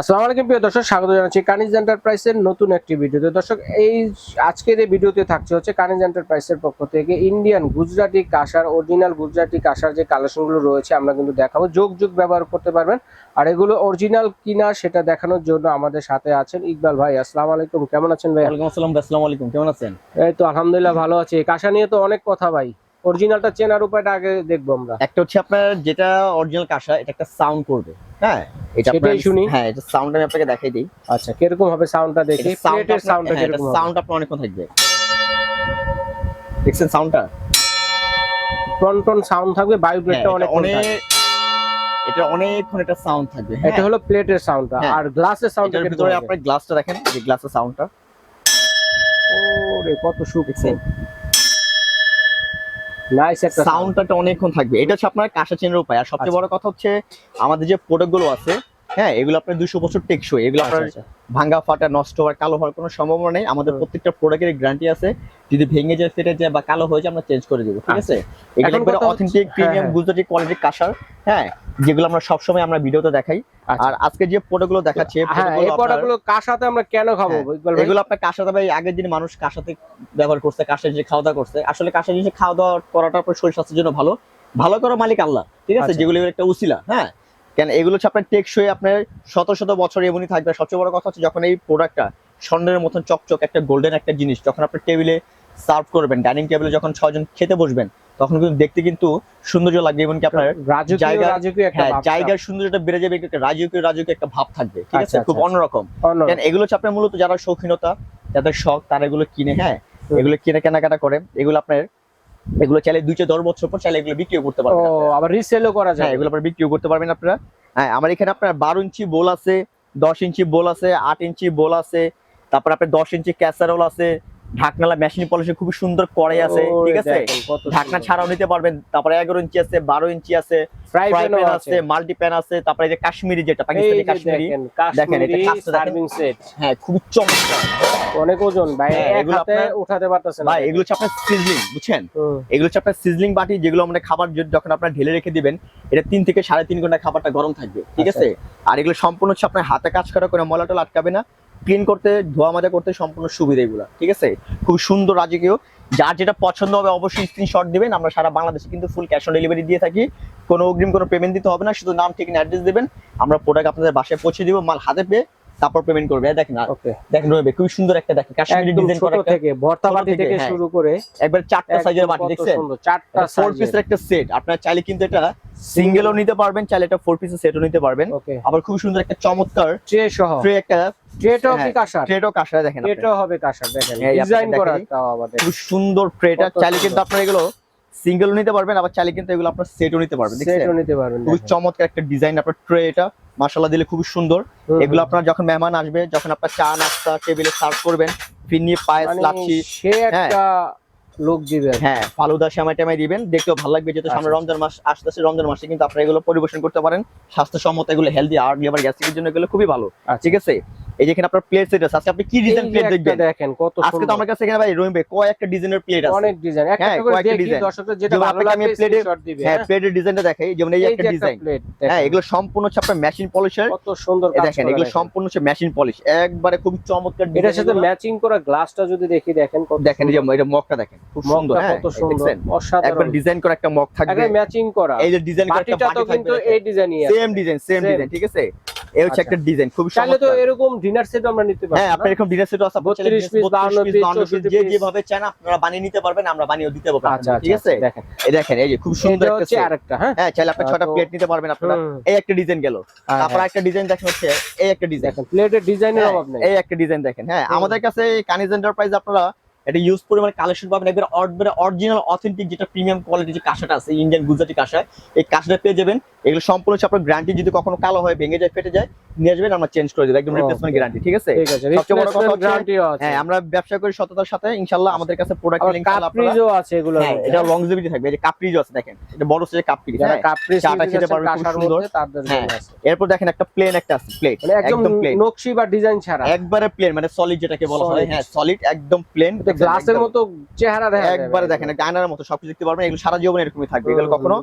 আসসালামু আলাইকুম প্রিয় দর্শক স্বাগত জানাচ্ছি কানিজ এন্টারপ্রাইজের নতুন একটি ভিডিওতে। দর্শক এই আজকের এই ভিডিওতে থাকছে হচ্ছে কানিজ এন্টারপ্রাইজের পক্ষ থেকে ইন্ডিয়ান গুজরাটি কাঁসার অরিজিনাল গুজরাটি কাঁসার যে কালেকশনগুলো রয়েছে আমরা কিন্তু দেখাবো। যোগ যোগ ব্যবহার করতে পারবেন। আর এগুলো অরিজিনাল কিনা সেটা দেখানোর জন্য আমাদের সাথে আছেন ইকবাল ভাই। আসসালামু আলাইকুম কেমন আছেন ভাই ওয়ালাইকুম আসসালাম আসসালামু আলাইকুম কেমন আছেন? এই তো আলহামদুলিল্লাহ ভালো আছি। কাঁসা নিয়ে তো অনেক কথা ভাই। অরিজিনালটা চেনার উপায়টা আগে দেখব আমরা। একটা হচ্ছে আপনার যেটা অরিজিনাল কাঁসা এটা একটা সাউন্ড করবে হ্যাঁ? এটা সেটাই শুনি। হ্যাঁ এটা সাউন্ড আমি আপনাকে দেখাই দিই। আচ্ছা কীরকম হবে সাউন্ডটা দেখি? প্লেটের সাউন্ডটা কীরকম হবে? সাউন্ড আপনার অনেকক্ষণ থাকবে। দেখছেন সাউন্ডটা টন টন সাউন্ড থাকবে ভাইব্রেটটা অনেক অনেক এটা অনেকক্ষণ একটা সাউন্ড থাকবে হ্যাঁ। এটা হলো প্লেটের সাউন্ডটা হ্যাঁ। আর গ্লাসের সাউন্ডটা ভিতরে হবে? আপনার গ্লাসটা দেখেন যে গ্লাসের সাউন্ডটা ওরে কত সুখ। দেখছেন? নাইস একটা সাউন্ডটা অনেকক্ষণ থাকবে। এটা হচ্ছে আপনার কাঁসা চেনের উপায়। আর সবচেয়ে আচ্ছা। বড় কথা হচ্ছে আমাদের যে প্রোডাক্টগুলো আছে হ্যাঁ এগুলো আপনার দুশো বছর টেকসই। এগুলো আপনার আচ্ছা ভাঙ্গা ফাটা নষ্ট হওয়ার কালো হওয়ার কোনো সম্ভাবনা নেই। আমাদের প্রত্যেকটা প্রোডাক্টের গ্যারান্টি আছে। যদি ভেঙে যায় ফেটে যায় বা কালো হয়ে যায় আমরা চেঞ্জ করে দেবো ঠিক আছে? এগুলো একবারে অথেন্টিক প্রিমিয়াম হ্যাঁ। গুজরাটি কোয়ালিটির কাঁসার হ্যাঁ যেগুলো আমরা সবসময় আমরা ভিডিওতে দেখাই। আচ্ছা। আর আজকে যে প্রোডাক্টগুলো দেখাচ্ছি এই হ্যাঁ প্রোডাক্টগুলো কার সাথে আমরা কেন খাব হ্যাঁ? এগুলো আপনার কাঁসাতে ভাই আগের দিন মানুষ কাঁসাতে ব্যবহার করছে কাঁসা জিনিস খাওয়া দাওয়া করছে। আসলে কাঁসা জিনিসে খাওয়া দাওয়া করাটা আপনার শরীর স্বাস্থ্যের জন্য ভালো। ভালো করার মালিক আল্লাহ ঠিক আছে? আচ্ছা। যেগুলো একটা উসিলা হ্যাঁ? কেন এগুলো হচ্ছে আপনার টেকসই আপনার শত শত বছর এমনই থাকবে। সবচেয়ে বড় কথা হচ্ছে যখন এই প্রোডাক্টটা স্বর্ণের মতন চকচক একটা গোল্ডেন একটা জিনিস যখন আপনার টেবিলে সার্ভ করবেন ডাইনিং টেবিলে যখন ছয়জন খেতে বসবেন তখন কিন্তু দেখতে কিন্তু সৌন্দর্য লাগবে এমনকি আপনার জায়গা- হ্যাঁ। জায়গার সৌন্দর্যটা বেড়ে যাবে একটা রাজকীয় রাজকীয় একটা ভাব থাকবে। ঠিক আছে? আচ্ছা, খুব আচ্ছা, অন্যরকম। অন্য কেন এগুলো হচ্ছে আপনার মূলত যারা শৌখিনতা যাদের শখ তারা এগুলো কিনে হ্যাঁ এগুলো কিনে কেনাকাটা করে। এগুলো আপনার এগুলো চাইলে দুই চার দশ বছর পর চাইলে এগুলো বিক্রিও করতে পারবেন। আবার রিসেলও করা হ্যাঁ যায় এগুলো আপনার বিক্রিও করতে পারবেন আপনারা হ্যাঁ আমার এখানে আপনার বারো ইঞ্চি বোল আছে দশ ইঞ্চি বোল আছে আট ইঞ্চি বোল আছে তারপর আপনার দশ ইঞ্চি ক্যাসারোল আছে ঢাকনালা মেশিন পলিশে খুব সুন্দর কড়াই আছে ঠিক আছে? ঢাকনা ছাড়াও নিতে পারবেন তারপরে এগারো ইঞ্চি আছে বারো ইঞ্চি আছে ফ্রাই ফ্রাই প্যান আছে। আছে মাল্টি প্যান আছে তারপরে যে কাশ্মীরি যেটা পাকিস্তানি কাশ্মীরি দেখেন এটা। সার্ভিং সেট হ্যাঁ খুবই চমৎকার। অনেক ওজন ভাই হ্যাঁ, এগুলো হাতে উঠাতে পারতেছেন ভাই এগুলো হচ্ছে আপনার সিজলিং বুঝছেন? এগুলো হচ্ছে আপনার সিজলিং বাটি যেগুলো আমরা খাবার যখন আপনার ঢেলে রেখে দিবেন এটা তিন থেকে সাড়ে তিন ঘণ্টা খাবারটা গরম থাকবে ঠিক আচ্ছা। আছে? আর এগুলো সম্পূর্ণ হচ্ছে আপনার হাতে কাজ করা করে মলাটা আটকাবে না। ক্লিন করতে, ধোয়া মাজা করতে সম্পূর্ণ সুবিধা এগুলো, ঠিক আছে? খুব সুন্দর রাজকীয়। যার যেটা পছন্দ হবে অবশ্যই স্ক্রিনশট দেবেন। আমরা সারা বাংলাদেশে কিন্তু ফুল ক্যাশ অন ডেলিভারি দিয়ে থাকি। কোনো অগ্রিম কোনো পেমেন্ট দিতে হবে না, শুধু নাম ঠিক অ্যাড্রেস দেবেন। আমরা প্রোডাক্ট আপনাদের বাসায় পৌঁছে দিব, মাল হাতে পেয়ে তারপর পেমেন্ট করবে। দেখেন দেখেন রয়েবে খুব সুন্দর একটা দেখেন কাশ্মীরি ডিজাইন করা থেকে ভর্তা বাটি থেকে, হ্যাঁ। শুরু করে একবার চারটা সাইজের বাটি দেখছেন? চারটা ফোর পিসের একটা সেট আপনার চাইলে কিন্তু এটা সিঙ্গেলও নিতে পারবেন চাইলে এটা ফোর পিসের সেটও নিতে পারবেন। আবার খুব সুন্দর একটা চমৎকার ট্রে সহ। ট্রে একটা ট্রেটাও কি হ্যাঁ, কাঁসার। ট্রেটও কাঁসারে দেখেন। ট্রেটাও হবে কাঁসার দেখেন। ডিজাইন করা। তাও আবার খুব সুন্দর ট্রেটা চাইলে কিন্তু। আপনার এগুলো সিঙ্গেলও নিতে পারবেন আবার চাইলে কিন্তু এগুলো আপনার সেটও নিতে পারবেন সেটও নিতে পারবেন খুবই চমৎকার একটা ডিজাইন আপনার ট্রে এটা মাশাআল্লাহ দিলে খুবই সুন্দর। এগুলো আপনার যখন মেহমান আসবে যখন আপনার চা নাস্তা টেবিলে সার্ভ করবেন ফিরনি পায়েস মানে লাচ্ছি সে একটা লোক দিবে। হ্যাঁ ফালুদা শ্যামাই টামাই দিবেন দেখতেও ভালো লাগবে যেহেতু সামনে আচ্ছা। রমজান মাস আসতেছে রমজান মাসে কিন্তু আপনারা এগুলো পরিবেশন করতে পারেন। স্বাস্থ্যসম্মত এগুলো হেলদি আর লিভার গ্যাস্ট্রিকের জন্য এগুলো খুবই ভালো আচ্ছা। ঠিক আছে? এই যে এখানে আপনার প্লেট সেট আছে আজকে আপনি কি ডিজাইন প্লেট দেখবেন? দেখেন কত আজকে তো আমার কাছে এখানে ভাই রহিম ভাই কয়েকটা ডিজাইনের প্লেট আছে। অনেক ডিজাইন একটা হ্যাঁ, করে দেখি দর্শকদের যেটা ভালো আমি লাগবে plate-এ- দিবে হ্যাঁ হ্যাঁ? প্লেটের ডিজাইনটা দেখাই যেমন এই একটা ডিজাইন হ্যাঁ এগুলো সম্পূর্ণ হচ্ছে আপনার মেশিন পলিশের কত সুন্দর কাজ দেখেন এগুলো সম্পূর্ণ হচ্ছে মেশিন পলিশ একবারে খুব চমৎকার এটার design সাথে ম্যাচিং করা গ্লাসটা যদি দেখি দেখেন কত দেখেন এই যে এটা মগটা দেখেন খুব সুন্দর হ্যাঁ কত সুন্দর দেখছেন? একবার ডিজাইন করা একটা মগ থাকবে। ম্যাচিং করা। এই যে ডিজাইন করা একটা বাটিটা তো কিন্তু এই ডিজাইনই আছে। সেম ডিজাইন সেম ডিজাইন ঠিক আছে? এই হচ্ছে আচ্ছা। একটা ডিজাইন খুব চাইলে তো এরকম ডিনার সেট আমরা নিতে পারি হ্যাঁ আপনার এরকম ডিনার সেট আছে আপনার চাইলে 32 piece, 52 piece, 64 যে যেভাবে চান আপনারা বানিয়ে নিতে পারবেন আমরা দিতে পারব আচ্ছা ঠিক আচ্ছা আছে? দেখেন। এই দেখেন এই যে খুব সুন্দর একটা হচ্ছে আরেকটা হ্যাঁ? হ্যাঁ চাইলে আপনি প্লেট নিতে পারবেন আপনারা। এই একটা ডিজাইন গেল। হ্যাঁ, তারপর হ্যাঁ। একটা ডিজাইন দেখেন হচ্ছে এই একটা ডিজাইন দেখেন প্লেটের ডিজাইনের অভাব নেই। এই একটা ডিজাইন দেখেন হ্যাঁ আমাদের কাছে কানিজ এন্টারপ্রাইজ আপনারা এটা ইউজ পরিমাণে কালেকশন পাবেন একবার অরিজিনাল অথেন্টিক যেটা প্রিমিয়াম কোয়ালিটি যে কাঁসাটা আছে ইন্ডিয়ান গুজরাটি কাঁসা এই কাঁসাটা পেয়ে যাবেন এগুলো সম্পূর্ণ হচ্ছে আপনার গ্যারান্টি যদি কখনো কালো হয় ভেঙে যায় ফেটে যায় নিয়ে আসবেন আমরা চেঞ্জ করে দেবো একদম রিপ্লেসমেন্ট গ্যারান্টি ঠিক আছে? সবচেয়ে বড় কথা হচ্ছে- হ্যাঁ আমরা ব্যবসা করি সততার সাথে ইনশাল্লাহ আমাদের কাছে প্রোডাক্ট লিংক কাপ্রিজও আছে এগুলো হ্যাঁ এটা লংজিভিটি থাকবে এই যে আছে দেখেন এটা বড় সাইজের কাপ্রিজ যারা হ্যাঁ কাপ্রিজ চাটা খেতে পারবে খুব সুন্দর। তাদের হ্যাঁ। জন্য আছে। এরপর দেখেন একটা প্লেন একটা আছে প্লেট মানে একদম একদম প্লেন নকশি বা ডিজাইন ছাড়া। একবারে প্লেন মানে সলিড যেটাকে বলা হয় হ্যাঁ সলিড একদম প্লেন গ্লাসের মতো চেহারা দেখা একবারে দেখেন একটা আয়নার মতো সবকিছু দেখতে পারবেন এগুলো সারা জীবন এরকমই থাকবে এগুলো কখনো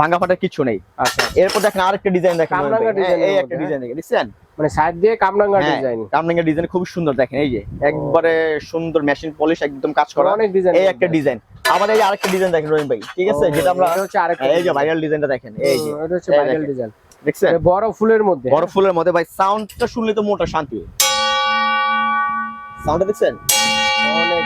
ভাঙা ফাটার কিছু নেই। আচ্ছা। এরপর দেখেন আরেকটা ডিজাইন দেখেন হ্যাঁ, এই একটা ডিজাইন দেখেন দেখছেন? মানে সাইড দিয়ে কামরাঙ্গা হ্যাঁ, ডিজাইন কামরাঙ্গা ডিজাইন খুব সুন্দর দেখেন এই যে। একবারে সুন্দর মেশিন পলিশ একদম কাজ করা। অনেক ডিজাইন এই একটা ডিজাইন আবার এই আরেকটা ডিজাইন দেখেন রহিম ভাই ঠিক আছে? যেটা আমরা এই যে ভাইরাল ডিজাইনটা দেখেন এই যে। এটা হচ্ছে ভাইরাল ডিজাইন দেখছেন? বড় ফুলের মধ্যে। বড় ফুলের মধ্যে ভাই সাউন্ডটা শুনলে তো মোটা শান্তি সাউন্ডটা দেখছেন? অনেক।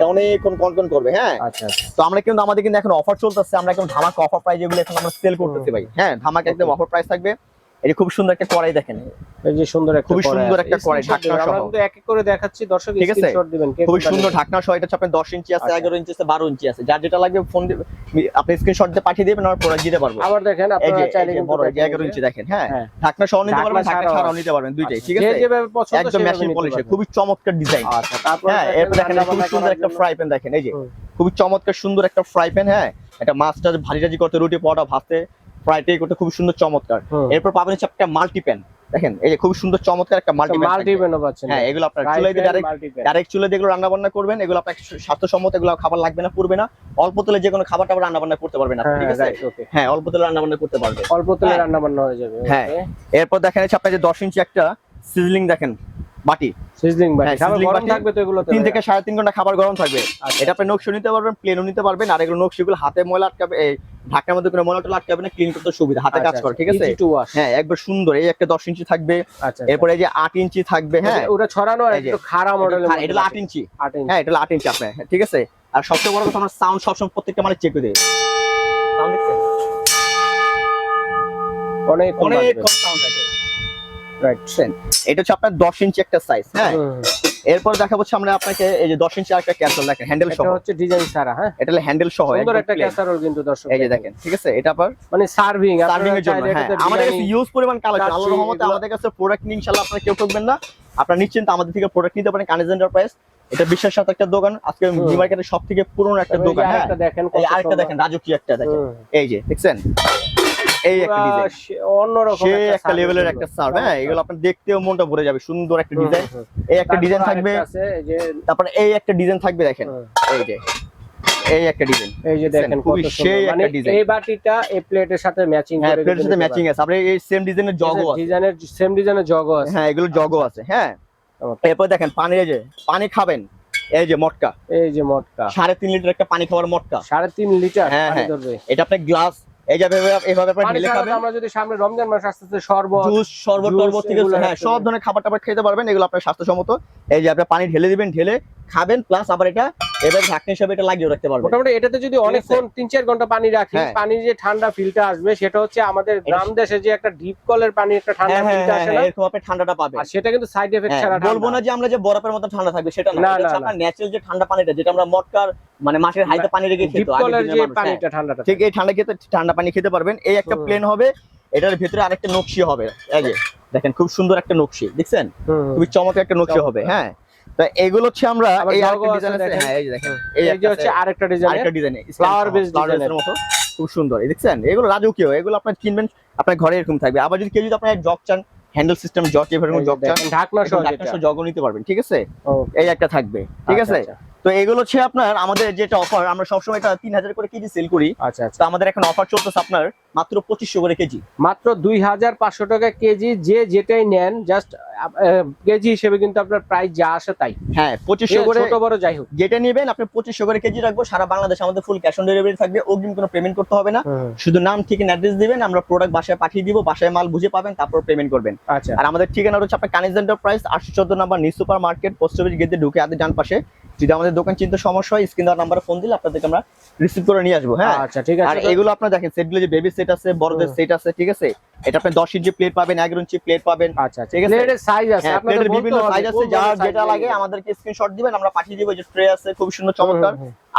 এটা অনেকক্ষণ কনকন করবে হ্যাঁ? আচ্ছা আচ্ছা। তো আমরা কিন্তু আমাদের কিন্তু এখন অফার চলতেছে। আমরা এখন ধামাকা অফার প্রাইস এগুলো এখন আমরা সেল করতেছি ভাই। হ্যাঁ ধামাকা একদম অফার প্রাইস থাকবে। যে খুব সুন্দর একটা কড়াই দেখেন এই যে সুন্দর একটা খুবই সুন্দর একটা কড়াই। ঢাকনা আমরা সহ। কিন্তু এক এক করে দেখাচ্ছি দর্শক? স্ক্রিনশট দিবেন কোনটা সুন্দর ঢাকনা সহ এটা হচ্ছে আপনার দশ ইঞ্চি আছে আচ্ছা। এগারো ইঞ্চি আছে বারো ইঞ্চি আছে যার যেটা লাগবে ফোন আপনি স্ক্রিনশট দিয়ে পাঠিয়ে দিবেন আমরা প্রোডাক্ট দিতে পারব আবার দেখেন আপনারা চাইলে কিন্তু বড় এই যে দেখেন এগারো যে- ইঞ্চি দেখেন হ্যাঁ হ্যাঁ। ঢাকনা সহ নিতে পারবেন ঢাকনা ছাড়াও নিতে পারবেন দুইটাই ঠিক আছে যেভাবে পছন্দ একদম মেশিন পলিশে। খুবই চমৎকার ডিজাইন আচ্ছা তারপর হ্যাঁ এরপর দেখেন খুব সুন্দর একটা ফ্রাই প্যান দেখেন এই যে। খুবই চমৎকার সুন্দর একটা ফ্রাই প্যান হ্যাঁ এটা মাছটা ভাজি টাজি করতে রুটি পরোটা ভাজতে টাই করতে খুব সুন্দর চমৎকার। এরপর পাবেন হচ্ছে একটা মাল্টি প্যান দেখেন এই যে খুব সুন্দর চমৎকার একটা মাল্টি প্যান মাল্টি পাচ্ছেন। হ্যাঁ এগুলো আপনার চুলাই দিয়ে ডাইরেক্ট ডাইরেক্ট চুলে দিয়ে রান্না বান্না করবেন। এগুলো আপনার স্বাস্থ্যসম্মত এগুলো খাবার লাগবে না পড়বে না। অল্প তেলে যে কোনো খাবার টাবার রান্না বান্না করতে পারবেন আপনি, হ্যাঁ ঠিক আছে? হ্যাঁ অল্প তেলে রান্না বান্না করতে পারবেন। অল্প তেলে হ্যাঁ। রান্না বান্না হয়ে যাবে হ্যাঁ। এরপর দেখেন হচ্ছে আপনার যে দশ ইঞ্চি একটা সিজলিং দেখেন। বাটি। সিজলিং বাটি। হ্যাঁ, খাবার গরম থাকবে তো এগুলো তিন থেকে সাড়ে তিন ঘণ্টা খাবার গরম থাকবে। আচ্ছা। এটা আপনি নকশি নিতে পারবেন প্লেনও নিতে পারবেন আর এগুলো নকশিগুলো হাতে ময়লা আটকাবে এই ঢাকনার মধ্যে কোনো ময়লা টলা আটকাবে না ক্লিন করতে সুবিধা। হাতে কাজ করে ঠিক আছে? হ্যাঁ একবার সুন্দর এই একটা দশ ইঞ্চি থাকবে আচ্ছা এরপরে এই যে আট ইঞ্চি থাকবে হ্যাঁ। ওটা ছড়ানো আর একটু খাড়া মডেলের হ্যাঁ, এটা হলো আট ইঞ্চি। হ্যাঁ এটা হলো আট ইঞ্চি আপনার হ্যাঁ, ঠিক আছে? আর সবচেয়ে বড় কথা আমরা সাউন্ড সবসময় প্রত্যেকটা মানে চেক করে দিই দেখছেন? অনেক অনেক কম সাউন্ড আছে। রাইট এটা হচ্ছে আপনার দশ ইঞ্চি একটা সাইজ হ্যাঁ? এরপর দেখাবো আমরা আপনাকে এই যে দশ ইঞ্চি একটা ক্যাসেল দেখেন হ্যান্ডেল সহ। এটা হচ্ছে ডিজাইন সারা হ্যাঁ? এটা হ্যান্ডেল সহ সুন্দর একটা। ক্যাসারোল কিন্তু দর্শক এই যে দেখেন। ঠিক আছে? এটা আবার মানে সার্ভিং সার্ভিং এর জন্য হ্যাঁ। আমাদের কাছে ইউজ পরিমাণ কালেকশন আল্লাহর রহমতে আমাদের কাছে প্রোডাক্ট নিয়ে ইনশাআল্লাহ আপনারা কেউ ঠকবেন না। আপনারা নিশ্চিন্ত আমাদের থেকে প্রোডাক্ট নিতে পারেন কানিজ এন্টারপ্রাইজ এটা বিশ্বের সাথে একটা দোকান আজকে। নিউ মার্কেটের সব থেকে পুরনো একটা দোকান হ্যাঁ? দেখেন আরেকটা দেখেন রাজকীয় একটা দেখেন। এই যে দেখছেন? এই একটা ডিজাইন অন্যরকম একটা লেভেলের একটা সার্ভ হ্যাঁ? এগুলো দেখতেও মনটা ভরে যাবে সুন্দর একটা ডিজাইন এই একটা ডিজাইন থাকবে। তারপরে এই একটা ডিজাইন থাকবে দেখেন। এই যে এই একটা ডিজাইন এই যে দেখেন কত সেই মানে একটা design। এই বাটিটা এই প্লেটের সাথে ম্যাচিং হ্যাঁ করে প্লেটের সাথে ম্যাচিং আছে। আপনি এই সেম ডিজাইনের জগও আছে। ডিজাইনের সেম ডিজাইনের জগও আছে। হ্যাঁ এগুলো জগও আছে হ্যাঁ. এরপর দেখেন পানি যে পানি খাবেন। এই যে মটকা। এই যে মটকা। সাড়ে তিন লিটার একটা পানি খাওয়ার মটকা। সাড়ে তিন লিটার হ্যাঁ, হ্যাঁ। এটা আপনার গ্লাস এই এভাবে- আমরা যদি সামনে রমজান মাস আসতেছে শরবত জুস শরবত টরবত থেকে হ্যাঁ সব ধরনের খাবার টাবার খেতে পারবেন এগুলো আপনার স্বাস্থ্যসম্মত। এই যে আপনি পানি ঢেলে দিবেন ঢেলে খাবেন প্লাস আবার এটা এবার ঢাকনা হিসাবে এটা লাগিয়ে রাখতে পারবেন। মোটামুটি এটাতে যদি অনেকক্ষণ তিন চার ঘণ্টা পানি রাখি পানি যে ঠান্ডা ফিলটা আসবে সেটা হচ্ছে আমাদের গ্রাম দেশে যে একটা ডিপ কলের পানি একটা ঠান্ডা হ্যাঁ হ্যাঁ ফিলটা হ্যাঁ আসে হ্যাঁ, না এরকম আপনি ঠান্ডাটা পাবেন আর সেটা কিন্তু সাইড এফেক্ট হ্যাঁ, ছাড়া বলব না যে আমরা যে বরফের মতো ঠান্ডা থাকবে সেটা না। এটা আপনার ন্যাচারাল যে ঠান্ডা পানিটা যেটা আমরা মটকার মানে মাছের হাইতে পানি রেখে ডিপ খেতো আগের কলের যে হ্যাঁ। পানিটা ঠান্ডাটা ঠিক এই ঠান্ডা খেতে ঠান্ডা পানি খেতে পারবেন। এই একটা প্লেন হবে এটার ভিতরে আরেকটা নকশি হবে। এই যে দেখেন খুব সুন্দর একটা নকশি দেখছেন। খুবই চমৎকার একটা নকশি হবে হ্যাঁ? তো এগুলো হচ্ছে আমরা এই আরেকটা ডিজাইন আছে হ্যাঁ এই দেখেন এই এই একটা হচ্ছে আরেকটা ডিজাইন ফ্লাওয়ার design এর। মতো খুব সুন্দর দেখছেন? এগুলো রাজকীয় এগুলো আপনার কিনবেন আপনার ঘরে এরকম থাকবে। আবার যদি কেউ যদি আপনার জগ চান হ্যান্ডেল সিস্টেম জগ যেভাবে জগ চান ঢাকনা সহ জগও নিতে পারবেন ঠিক আছে? এই একটা থাকবে ঠিক আচ্ছা, আছে? তো এগুলো হচ্ছে আপনার আমাদের যেটা অফার আমরা সবসময় এটা তিন হাজার করে কেজি সেল করি। আচ্ছা আচ্ছা। তো আমাদের এখন অফার চলতেছে আপনার মাত্র পঁচিশশো করে কেজি। মাত্র দুই হাজার পাঁচশো টাকা কেজি যে যেটাই নেন জাস্ট কেজি হিসেবে কিন্তু আপনার প্রাইস যা আসে তাই। হ্যাঁ পঁচিশশো করে ছোট বড় যাই হোক। যেটা নেবেন আপনি পঁচিশশো করে কেজি রাখব সারা বাংলাদেশে আমাদের ফুল ক্যাশ অন ডেলিভারি থাকবে অগ্রিম কোনো পেমেন্ট করতে হবে না। শুধু নাম ঠিক অ্যাড্রেস দিবেন আমরা প্রোডাক্ট বাসায় পাঠিয়ে দিব বাসায় মাল বুঝে পাবেন তারপর পেমেন্ট করবেন। আচ্ছা। আর আমাদের ঠিকানা হচ্ছে আপনার কানিজ এন্টারপ্রাইজ আটশো চোদ্দ number new super market post office গেটে ঢুকে আদের ডান পাশে। যদি আমাদের দোকান চিনতে সমস্যা হয় স্ক্রিন দেওয়ার নাম্বারে ফোন দিলে আপনাদেরকে আমরা রিসিভ করে নিয়ে আসব হ্যাঁ? আচ্ছা ঠিক আছে। আর এগুলো আপনারা দেখেন সেটগুলো যে বেবি সেট আছে বড়দের সেট আছে ঠিক আছে? এটা আপনি দশ ইঞ্চি প্লেট পাবেন এগারো ইঞ্চি প্লেট পাবেন। আচ্ছা ঠিক আছে। প্লেটের সাইজ আছে হ্যাঁ, আপনাদের বিভিন্ন সাইজ আছে ধরনের যেটা লাগে আমাদেরকে স্ক্রিনশট দিবেন আমরা পাঠিয়ে দিব যে ট্রে আছে খুব সুন্দর চমৎকার।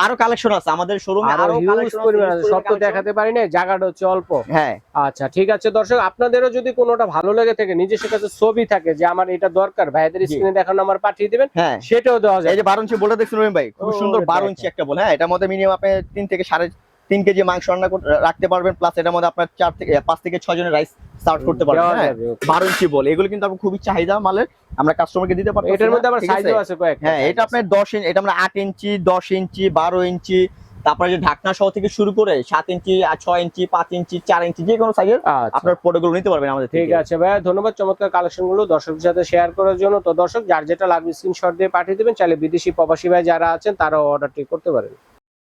আরও কালেকশন আছে আমাদের শোরুমে আরও কালেকশন আছে সব তো দেখাতে পারি না জায়গাটা হচ্ছে অল্প। হ্যাঁ। আচ্ছা ঠিক আছে দর্শক আপনাদেরও যদি কোনোটা ভালো লেগে থাকে নিজস্ব কাছে ছবি থাকে যে আমার এটা দরকার ভাইদের। স্ক্রিনে দেখানো আমার পাঠিয়ে দিবেন হ্যাঁ। সেটাও দেওয়া এই যায় যে বারো ইঞ্চি বলে দেখছেন ভাই খুব সুন্দর রে বারো দেখেন। ইঞ্চি একটা বল। হ্যাঁ এটার মধ্যে মিনিমাম আপনি তিন থেকে সাড়ে তিন কেজি মাংস রান্না রাখতে পারবেন প্লাস এটার মধ্যে আপনার চার থেকে পাঁচ থেকে ছয় জনের রাইস সার্ভ করতে পারবেন হ্যাঁ? বারো ইঞ্চি বল এগুলো কিন্তু আপনার খুবই চাহিদা মালের আমরা কাস্টমারকে দিতে পারব এটার মধ্যে আবার সাইজও আছে? কয়েকটা হ্যাঁ এটা আপনার দশ ইঞ্চি এটা আমরা আট ইঞ্চি দশ ইঞ্চি বারো ইঞ্চি তারপরে যে ঢাকনা সহ থেকে শুরু করে সাত ইঞ্চি ছয় ইঞ্চি পাঁচ ইঞ্চি চার ইঞ্চি যে কোনো সাইজের আচ্ছা। আপনার প্রোডাক্টগুলো নিতে পারবেন আমাদের ঠিক আছে ভাইয়া ধন্যবাদ চমৎকার কালেকশনগুলো দর্শকদের সাথে শেয়ার করার জন্য। তো দর্শক যার যেটা লাগবে স্ক্রিনশট দিয়ে পাঠিয়ে দেবেন চাইলে বিদেশি প্রবাসী ভাই যারা আছেন তারাও অর্ডারটি করতে পারেন।